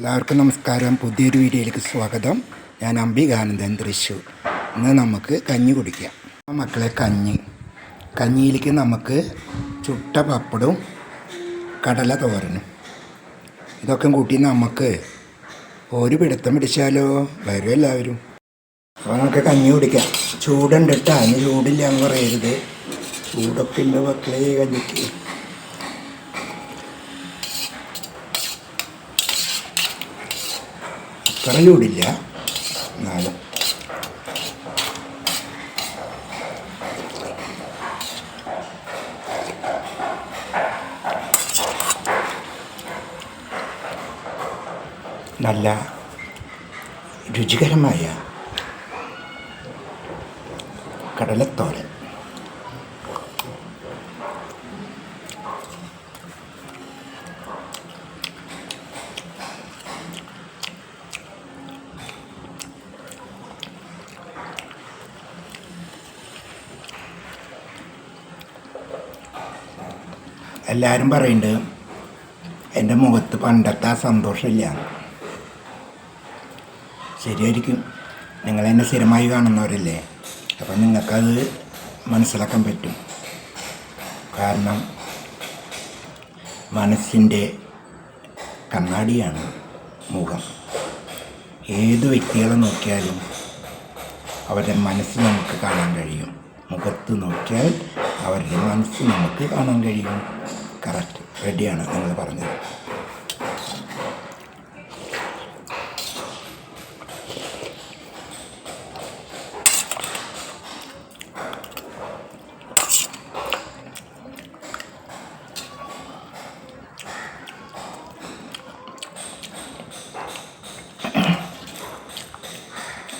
എല്ലാവർക്കും നമസ്കാരം. പുതിയൊരു വീഡിയോയിലേക്ക് സ്വാഗതം. ഞാൻ അംബികാനന്ദൻ തൃശ്ശൂർ. ഇന്ന് നമുക്ക് കഞ്ഞി കുടിക്കാം. മക്കളെ കഞ്ഞി. കഞ്ഞിയിലേക്ക് നമുക്ക് ചുട്ട പപ്പടവും കടല തോരനും. ഇതൊക്കെ കൂട്ടി നമുക്ക് ഒരു പിടുത്തം പിടിച്ചാലോ? വരും എല്ലാവരും. അപ്പോൾ നമുക്ക് കഞ്ഞി കുടിക്കാം. ചൂടുണ്ട് അതിന് ചൂടില്ല എന്ന് പറയരുത്. ചൂടൊക്കെ ഉണ്ട് മക്കളെ കഞ്ഞിക്ക്. ചൂടില്ല എന്നാലും. നല്ല രുചികരമായ കടലത്തോരൻ. എല്ലാവരും പറയുന്നുണ്ട് എന്റെ മുഖത്ത് പണ്ടത്തെ ആ സന്തോഷമില്ല. ശരിയായിരിക്കും. നിങ്ങൾ എന്നെ സ്ഥിരമായി കാണുന്നവരല്ലേ? അപ്പം നിങ്ങൾക്കത് മനസ്സിലാക്കാൻ പറ്റും. കാരണം മനസ്സിന്റെ കണ്ണാടിയാണ് മുഖം. ഏത് വ്യക്തികളെ നോക്കിയാലും അവരുടെ മനസ്സ് നമുക്ക് കാണാൻ കഴിയും. മുഖത്ത് നോക്കിയാൽ അവരുടെ മനസ്സ് നമുക്ക് കാണാൻ കഴിയും. കറക്റ്റ് റെഡിയാണ് നിങ്ങൾ പറഞ്ഞത്.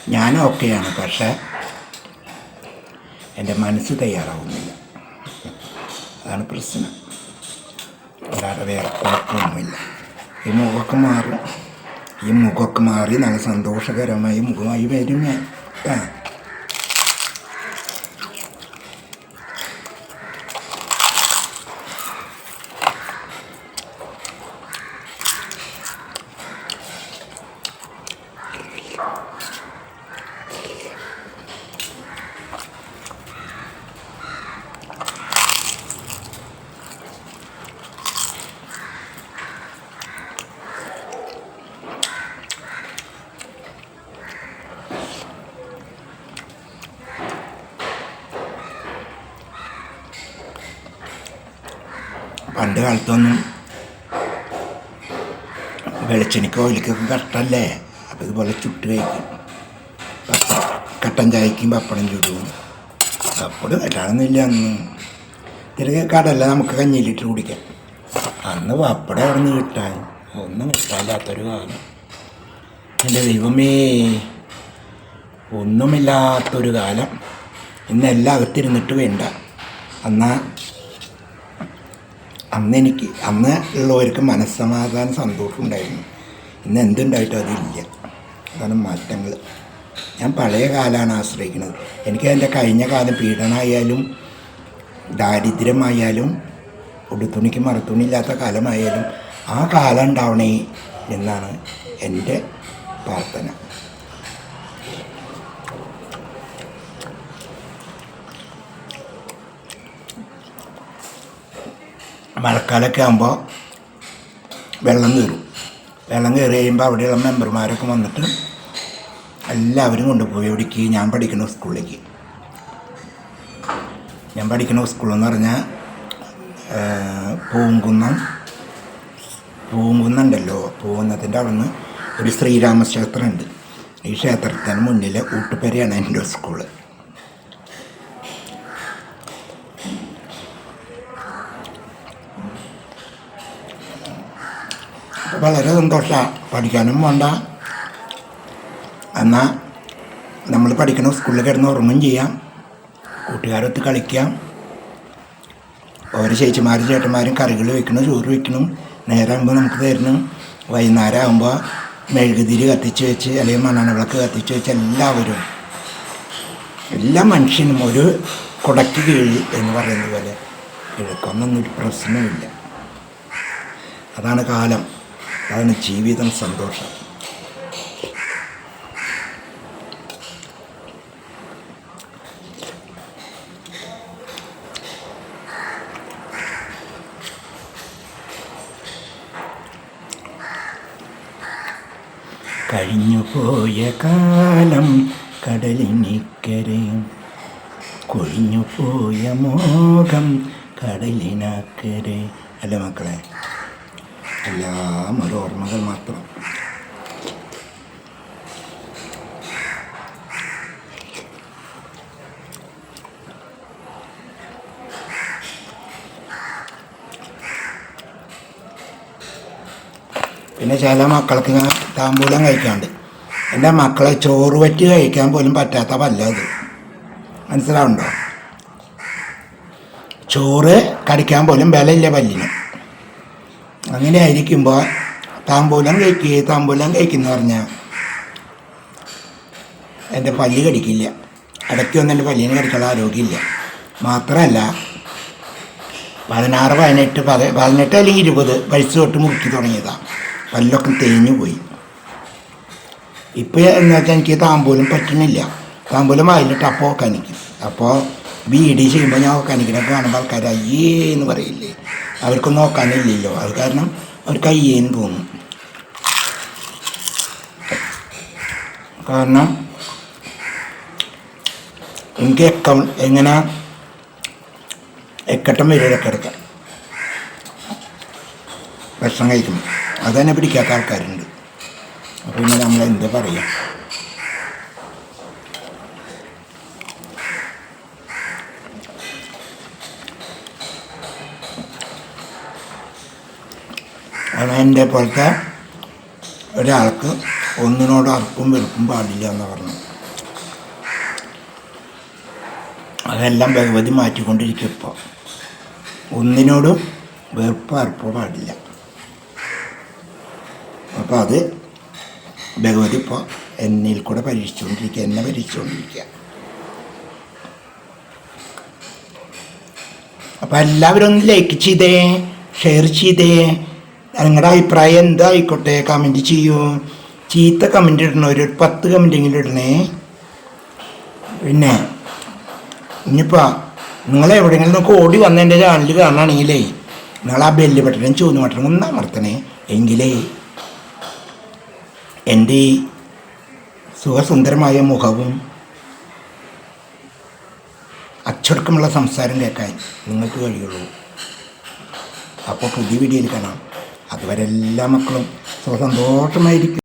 ഞാൻ ഓക്കെയാണ് പക്ഷേ എന്റെ മനസ്സ് തയ്യാറാവുന്നില്ല. അതാണ് പ്രശ്നം. അല്ലാതെ വേറെ കുഴപ്പമൊന്നുമില്ല ഈ മുഖമൊക്കെ മാറും. ഈ മുഖമൊക്കെ മാറി നല്ല സന്തോഷകരമായി മുഖമായി വരും ഞാൻ. ആ. പണ്ട് കാലത്തൊന്നും വെളിച്ചെണ്ണയ്ക്ക് ഓയിലിക്കൊക്കെ കറക്റ്റല്ലേ? അപ്പോൾ ഇതുപോലെ ചുട്ട് കഴിക്കും. കട്ടൻ ചായക്കും പപ്പടം ചുടും. പപ്പടം കെട്ടാണെന്നില്ല അന്ന്. തിരികെ കടല നമുക്ക് കഞ്ഞിയിലിട്ട് കുടിക്കാം. അന്ന് പപ്പടം അവിടെ നിന്ന് കിട്ടാൻ ഒന്നും കിട്ടാനില്ലാത്തൊരു കാലം. എന്റെ ദൈവമേ ഒന്നുമില്ലാത്തൊരു കാലം. ഇന്ന് എല്ലാം അകത്തിരുന്നിട്ട് വേണ്ട. എന്നാൽ അന്ന് എനിക്ക് അന്ന് ഉള്ളവർക്ക് മനസ്സമാധാനം സന്തോഷം ഉണ്ടായിരുന്നു ഇന്ന് എന്തുണ്ടായിട്ടും അതില്ല. അതാണ് മാറ്റങ്ങൾ ഞാൻ പഴയ കാലമാണ് ആശ്രയിക്കുന്നത്. എനിക്ക് എന്റെ കഴിഞ്ഞ കാലം പീഡനമായാലും ദാരിദ്ര്യമായാലും ഉടുത്തുണിക്ക് മറുത്തുണി ഇല്ലാത്ത കാലമായാലും ആ കാലം ഉണ്ടാവണേ എന്നാണ് എന്റെ പ്രാർത്ഥന. മഴക്കാലമൊക്കെ ആകുമ്പോൾ വെള്ളം കയറും വെള്ളം കയറി കഴിയുമ്പോൾ അവിടെയുള്ള മെമ്പർമാരൊക്കെ വന്നിട്ട് എല്ലാവരും കൊണ്ടുപോയി എവിടേക്ക്? ഞാൻ പഠിക്കുന്ന സ്കൂളിലേക്ക്. ഞാൻ പഠിക്കുന്ന സ്കൂളെന്ന് പറഞ്ഞാൽ പൂങ്കുന്നം. പൂങ്കുന്നുണ്ടല്ലോ പൂങ്കുന്നത്തിന്റെ അവിടെ നിന്ന് ഒരു ശ്രീരാമ ക്ഷേത്രമുണ്ട് ഈ ക്ഷേത്രത്തിന് മുന്നിൽ ഊട്ടുപെരയാണ് എന്റെ സ്കൂൾ. വളരെ സന്തോഷമാണ് പഠിക്കാനും വേണ്ട. എന്നാൽ നമ്മൾ പഠിക്കണം സ്കൂളിൽ കിടന്ന് ഉറങ്ങും ചെയ്യാം. കൂട്ടുകാരൊത്ത് കളിക്കാം. ഓരോ ചേച്ചിമാരും ചേട്ടന്മാരും കറികൾ വെക്കണം ചോറ് വെക്കണം. നേരമാകുമ്പോൾ നമുക്ക് തരണം വൈകുന്നേരം ആകുമ്പോൾ മെഴുകുതിരി കത്തിച്ച് വെച്ച് അല്ലെങ്കിൽ മണ്ണെണ്ണ വിളക്ക് കത്തിച്ച് വെച്ച് എല്ലാവരും എല്ലാ മനുഷ്യനും ഒരു കുടയ്ക്ക് കീഴിൽ എന്ന് പറയുന്നത് പോലെ. കിഴക്കൊന്നും ഒരു പ്രശ്നമില്ല അതാണ് കാലം. അതാണ് ജീവിതം സന്തോഷം. കഴിഞ്ഞുപോയ കാലം കടലിനിക്കരയും കൊഴിഞ്ഞുപോയ മോഹം കടലിനക്കരെ. അല്ല മക്കളെ? എല്ലാം ഒരു ഓർമ്മകൾ മാത്രം. പിന്നെ ചില മക്കൾക്ക് ഞാൻ താമ്പൂലം കഴിക്കാണ്ട്. എന്റെ മക്കളെ ചോറ് വറ്റി കഴിക്കാൻ പോലും പറ്റാത്ത പല്ല അത് മനസ്സിലാവുണ്ടോ ചോറ് കടിക്കാൻ പോലും ബലമില്ല പല്ലിന്. അങ്ങനെ ആയിരിക്കുമ്പോൾ താമ്പൂലം കഴിക്കുക താമ്പൂലം കഴിക്കുന്ന പറഞ്ഞാൽ എന്റെ പല്ല് കടിക്കില്ല. ഇടയ്ക്കൊന്നും എന്റെ പല്ലിന് കടിക്കാനുള്ള ആരോഗ്യമില്ല. മാത്രമല്ല പതിനാറ് പതിനെട്ട് പതി പതിനെട്ട് അല്ലെങ്കിൽ ഇരുപത് വയസ്സ് തൊട്ട് മുറുക്കി തുടങ്ങിയതാണ് പല്ലൊക്കെ തേഞ്ഞു പോയി. ഇപ്പോൾ എന്ന് വെച്ചാൽ എനിക്ക് താമ്പൂലം പറ്റുന്നില്ല താമ്പൂലം വായിലിട്ട് അപ്പോൾ കനിക്കും. അപ്പോൾ ഡി ചെയ്യുമ്പോൾ ഞാൻ കനിക്കണൊക്കെ കാണുമ്പോൾ ആൾക്കാർ അയ്യേ എന്ന് പറയില്ലേ. അവർക്ക് നോക്കാനില്ലല്ലോ. അത് കാരണം അവർക്ക് അയ്യേന്ന് തോന്നും. കാരണം എനിക്ക് അക്കൗണ്ട് എങ്ങനെ എക്കട്ടം വരും എടുക്കാം. ഭക്ഷണം കഴിക്കുമ്പോൾ അതന്നെ പിടിക്കാത്ത ആൾക്കാരുണ്ട്. അപ്പോൾ പിന്നെ നമ്മൾ എന്താ പറയുക എന്റെ പോലത്തെ ഒരാൾക്ക് ഒന്നിനോട് അർക്കും വെറുപ്പും പാടില്ല എന്ന് പറഞ്ഞു അതെല്ലാം ഭഗവതി മാറ്റിക്കൊണ്ടിരിക്കും ഇപ്പോൾ ഒന്നിനോടും വെറുപ്പ് അർപ്പോ പാടില്ല. അപ്പോൾ അത് ഭഗവതി ഇപ്പോൾ എന്നിൽ കൂടെ പരീക്ഷിച്ചുകൊണ്ടിരിക്കുക എന്നെ പരീക്ഷിച്ചുകൊണ്ടിരിക്കുക. അപ്പോൾ എല്ലാവരും ഒന്ന് ലൈക്ക് ചെയ്തേ ഷെയർ ചെയ്തേ. നിങ്ങളുടെ അഭിപ്രായം എന്തായിക്കോട്ടെ? കമന്റ് ചെയ്യൂ. ചീത്ത കമന്റ് ഇടണ? ഒരു പത്ത് കമന്റെങ്കിലും ഇടണേ. പിന്നെ ഇനിയിപ്പോൾ നിങ്ങൾ എവിടെയെങ്കിലും നിങ്ങൾക്ക് ഓടി വന്ന എന്റെ ചാനൽ കാണുകയാണെങ്കിലേ നിങ്ങൾ ആ ബെല്ല് ബട്ടനും ചൂന്ന് ബട്ടനും ഒന്ന് അമർത്തണേ. എങ്കിലേ എന്റെ ഈ സുഖസുന്ദരമായ മുഖവും അച്ചടക്കമുള്ള സംസാരം കേൾക്കാൻ നിങ്ങൾക്ക് കഴിയുള്ളൂ. അപ്പോൾ പുതിയ വീഡിയോയിൽ കാണാം. അതുവരെ എല്ലാ മക്കളും സുഖസന്തോഷമായിരിക്കും.